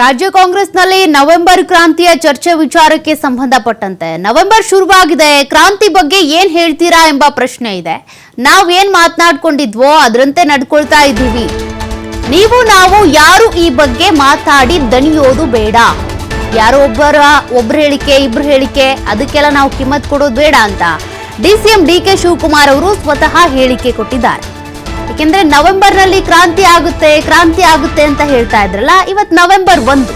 ರಾಜ್ಯ ಕಾಂಗ್ರೆಸ್ನಲ್ಲಿ ನವೆಂಬರ್ ಕ್ರಾಂತಿಯ ಚರ್ಚೆ ವಿಚಾರಕ್ಕೆ ಸಂಬಂಧಪಟ್ಟಂತೆ. ನವೆಂಬರ್ ಶುರುವಾಗಿದೆ. ಕ್ರಾಂತಿ ಬಗ್ಗೆ ಏನ್ ಹೇಳ್ತೀರಾ ಎಂಬ ಪ್ರಶ್ನೆ ಇದೆ. ನಾವೇನ್ ಮಾತನಾಡ್ಕೊಂಡಿದ್ವೋ ಅದರಂತೆ ನಡ್ಕೊಳ್ತಾ ಇದ್ದೀವಿ. ನೀವು ನಾವು ಯಾರು ಈ ಬಗ್ಗೆ ಮಾತಾಡಿ ದಣಿಯೋದು ಬೇಡ. ಯಾರೋ ಒಬ್ಬರ, ಒಬ್ರು ಹೇಳಿಕೆ, ಇಬ್ರು ಹೇಳಿಕೆ, ಅದಕ್ಕೆಲ್ಲ ನಾವು ಕಿಮ್ಮತ್ ಕೊಡೋದು ಬೇಡ ಅಂತ. ಡಿಸಿಎಂ ಡಿ ಕೆ ಶಿವಕುಮಾರ್ ಅವರು ಸ್ವತಃ ಹೇಳಿಕೆ ಕೊಟ್ಟಿದ್ದಾರೆ. ಯಾಕೆಂದ್ರೆ ನವೆಂಬರ್ನಲ್ಲಿ ಕ್ರಾಂತಿ ಆಗುತ್ತೆ ಕ್ರಾಂತಿ ಆಗುತ್ತೆ ಅಂತ ಹೇಳ್ತಾ ಇದ್ರಲ್ಲ, ಇವತ್ ನವೆಂಬರ್ ಒಂದು.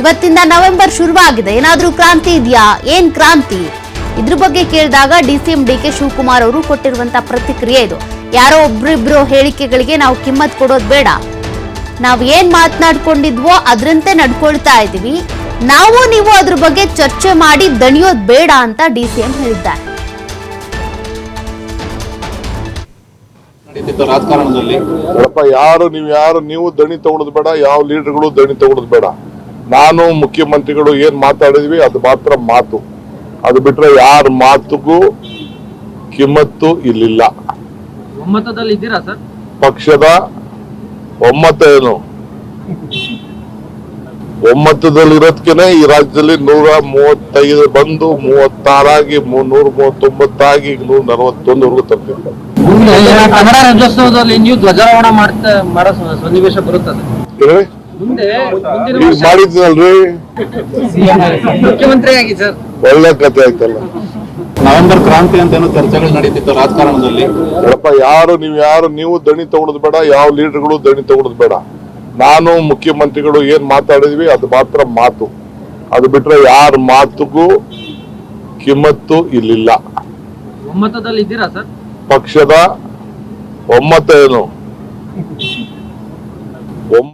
ಇವತ್ತಿಂದ ನವೆಂಬರ್ ಶುರುವಾಗಿದೆ. ಏನಾದ್ರೂ ಕ್ರಾಂತಿ ಇದೆಯಾ? ಏನ್ ಕ್ರಾಂತಿ? ಇದ್ರ ಬಗ್ಗೆ ಕೇಳಿದಾಗ D C M D K Shivakumar ಅವರು ಕೊಟ್ಟಿರುವಂತ ಪ್ರತಿಕ್ರಿಯೆ ಇದು. ಯಾರೋ ಒಬ್ರಿಬ್ರು ಹೇಳಿಕೆಗಳಿಗೆ ನಾವು ಕಿಮ್ಮತ್ ಕೊಡೋದು ಬೇಡ. ನಾವು ಏನ್ ಮಾತನಾಡ್ಕೊಂಡಿದ್ವೋ ಅದರಂತೆ ನಡ್ಕೊಳ್ತಾ ಇದೀವಿ ನಾವು ನೀವು ಅದ್ರ ಬಗ್ಗೆ ಚರ್ಚೆ ಮಾಡಿ ದಣಿಯೋದ್ ಬೇಡ ಅಂತ ಡಿ ಸಿ ಎಂ ಹೇಳಿದ್ದಾರೆ. ನಡೀತಿತ್ತು ರಾಜಕಾರಣದಲ್ಲಿ? ನೋಡಪ್ಪ ಯಾರು ನೀವು ಯಾರು ನೀವು ದಣಿ ತಗೊಳ್ಳೋದು ಬೇಡ ಯಾವ ಲೀಡರ್ಗಳು ದಣಿ ತಗೊಳ್ಳೋದು ಬೇಡ. ನಾನು ಮುಖ್ಯಮಂತ್ರಿಗಳು ಏನ್ ಮಾತಾಡಿದ್ವಿ ಅದು ಮಾತ್ರ ಮಾತು. ಅದು ಬಿಟ್ರೆ ಯಾರ ಮಾತುಗೂ ಕಿಮ್ಮತ್ತು ಇಲ್ಲಿಲ್ಲ. ಒಮ್ಮತದಲ್ಲಿ ಇದ್ದೀರಾ ಸರ್? ಪಕ್ಷದ ಒಮ್ಮತ ಏನು? ಒಮ್ಮತದಲ್ಲಿರೋದ್ಕೇನೆ ಈ ರಾಜ್ಯದಲ್ಲಿ ನೂರ ಮೂವತ್ತೈದು ಬಂದು ಮೂವತ್ತಾರಾಗಿ ಮೂ- ನೂರ ಮೂವತ್ತೊಂಬತ್ತಾಗಿ ನೂರ ನಲವತ್ತೊಂದವರೆಗೂ ತರ್ತಿದ್ದಾರೆ ಮುಂದೆ ಕನ್ನಡ ರಾಜ್ಯೋತ್ಸವದಲ್ಲಿ ನೀವು ಧ್ವಜಾರೋಹಣ ಮಾಡ್ತಾ ಮಾಡೋ ಸನ್ನಿವೇಶ ಬರುತ್ತದೆ? ಮುಂದೆ ಮಾಡಿದ್ನಲ್ರಿ? ಮುಖ್ಯಮಂತ್ರಿಯಾಗಿ ಸರ್. ಒಳ್ಳೆ ಕತೆ ಆಯ್ತಲ್ಲ. ನವೆಂಬರ್ ಕ್ರಾಂತಿ ಅಂತ ಏನೋ ಚರ್ಚೆಗಳು ನಡೀತಿತ್ತು ರಾಜಕಾರಣದಲ್ಲಿ. ಹೇಳಪ್ಪ ಯಾರು ನೀವು ಯಾರು ನೀವು ದಣಿ ತಗೊಳೋದು ಬೇಡ ಯಾವ ಲೀಡರ್ಗಳು ದಣಿ ತಗೊಳೋದು ಬೇಡ. ನಾನು ಮುಖ್ಯಮಂತ್ರಿಗಳು ಏನ್ ಮಾತಾಡಿದ್ವಿ ಅದು ಮಾತ್ರ ಮಾತು. ಅದು ಬಿಟ್ರೆ ಯಾರ ಮಾತುಗೂ ಕಿಮ್ಮತ್ತು ಇಲ್ಲಿಲ್ಲ. ಒಮ್ಮತದಲ್ಲಿ ಇದ್ದೀರಾ ಸರ್? ಪಕ್ಷದ ಒಮ್ಮತ ಏನು ಒಮ್ಮ